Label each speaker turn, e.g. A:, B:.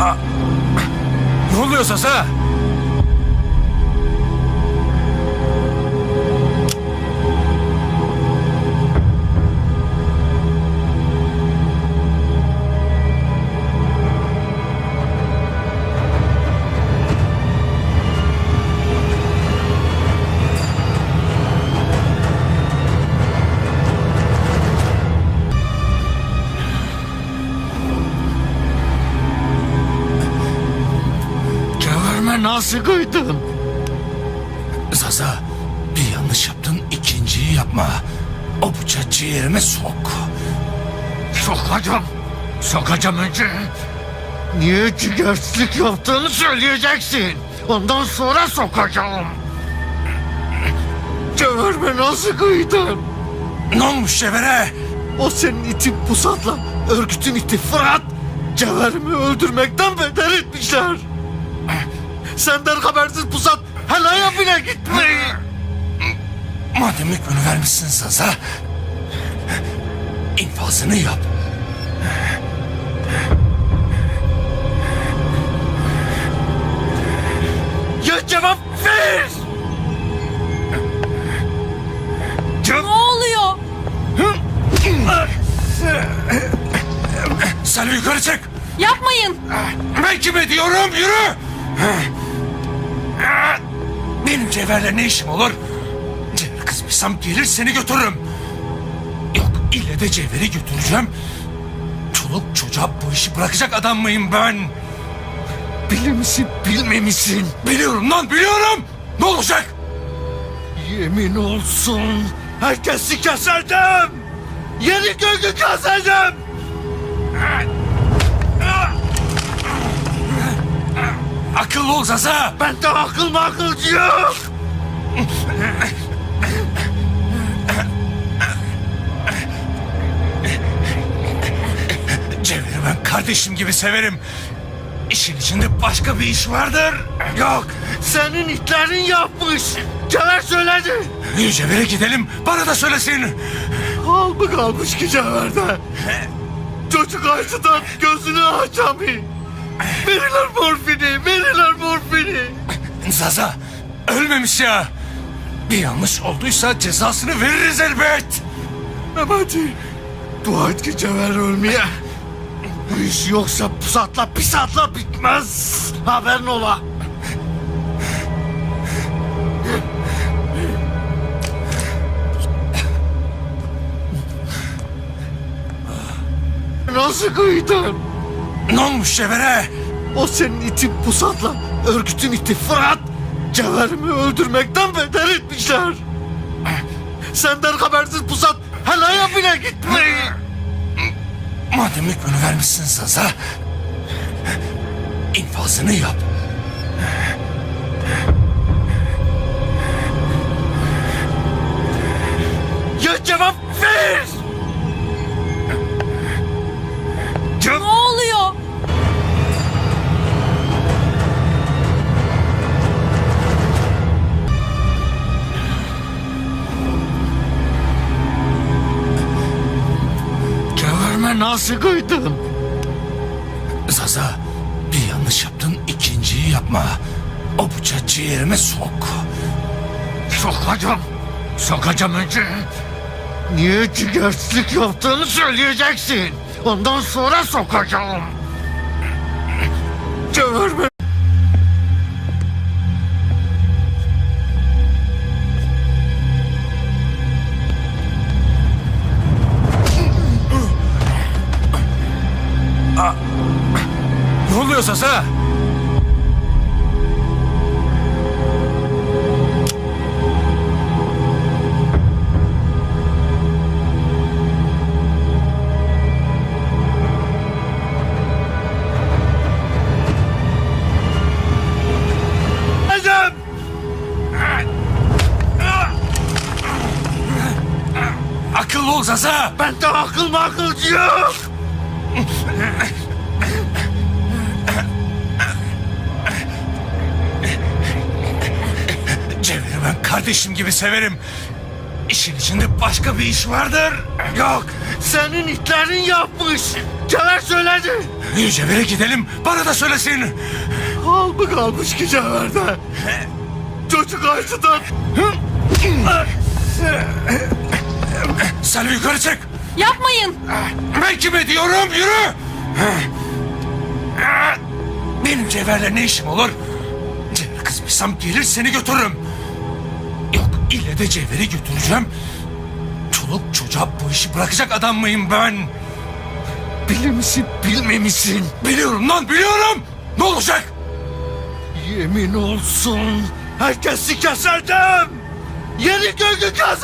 A: Aa, ne oluyor Sasa? Nasıl kıydın?
B: Zaza bir yanlış yaptın ikinciyi yapma. O bıçağı ciğerime sok.
A: Sokacağım. Sokacağım önce. Niye ciğersizlik yaptığını söyleyeceksin. Ondan sonra sokacağım. Cevherime nasıl kıydın?
B: Ne olmuş Cevher'e?
A: O senin itin pusatla örgütün iti Fırat. Cevherimi öldürmekten beter etmişler. Senden habersiz pusat helaya bile gitmeyi.
B: Madem hükmünü vermişsin Zaza. infazını yap.
A: Ya cevap ver.
C: Ne oluyor?
B: Sen yukarı çık.
C: Yapmayın.
B: Ben kime diyorum yürü. Benim Cevher'le ne işim olur? Cevher kızmışsam gelir seni götürürüm. Yok ille de Cevher'i götüreceğim. Çoluk çocuğa bu işi bırakacak adam mıyım ben?
A: Bilir misin bilmemişsin.
B: Biliyorum lan biliyorum. Ne olacak?
A: Yemin olsun herkesi keserdim. Yeni göğü keserdim.
B: Akıllı ol Zaza.
A: Bende akıl makıl yok.
B: Cevher'i ben kardeşim gibi severim. İşin içinde başka bir iş vardır.
A: Yok senin itlerin yapmış. Cevher söyledi.
B: Yürü gidelim. Bana da söylesin.
A: Hal mı kalmış ki Cevher'de? Çocuk acıdan gözünü açamıyor. Verirler morfini, morfini.
B: Zaza ölmemiş ya. Bir yanlış olduysa cezasını veririz elbet.
A: Memati, dua et ki Cevher ölmeye. Bu iş yoksa pusatla pisatla bitmez. Haberin ola. Nasıl kıydın?
B: Ne olmuş Cevher'e?
A: O senin itin pusatla örgütün iti Fırat. Cevherimi öldürmekten beter etmişler. Senden habersiz pusat helaya bile gitmeyi.
B: Madem hükmünü vermişsin Zaza. infazını yap.
A: Ya cevap ver! Nasıl kıydın?
B: Zaza bir yanlış yaptın ikinciyi yapma. O bıçağı ciğerime sok.
A: Sokacağım. Sokacağım önce. Niye ciğersizlik yaptığını söyleyeceksin. Ondan sonra sokacağım. Cevherime...
B: oluyor ol Zaza.
A: Bende akıl makıl yok.
B: Kardeşim gibi severim. İşin içinde başka bir iş vardır.
A: Yok, senin itlerin yapmış. Cevher söyledi.
B: Yürü Cevher'e gidelim. Bana da söylesin.
A: Hal mı kalmış ki Cevher'de? Çocuk acıdan...
B: Sen yukarı çık.
C: Yapmayın.
B: Ben kime diyorum yürü. Benim Cevher'le ne işim olur? Cevher kızmışsam gelir seni götürürüm. İlle de Cevher'i götüreceğim. Çoluk çocuğa bu işi bırakacak adam mıyım ben?
A: Bilir misin bilmemişsin.
B: Biliyorum lan biliyorum. Ne olacak?
A: Yemin olsun herkesi keserdim. Yeni göğü keser.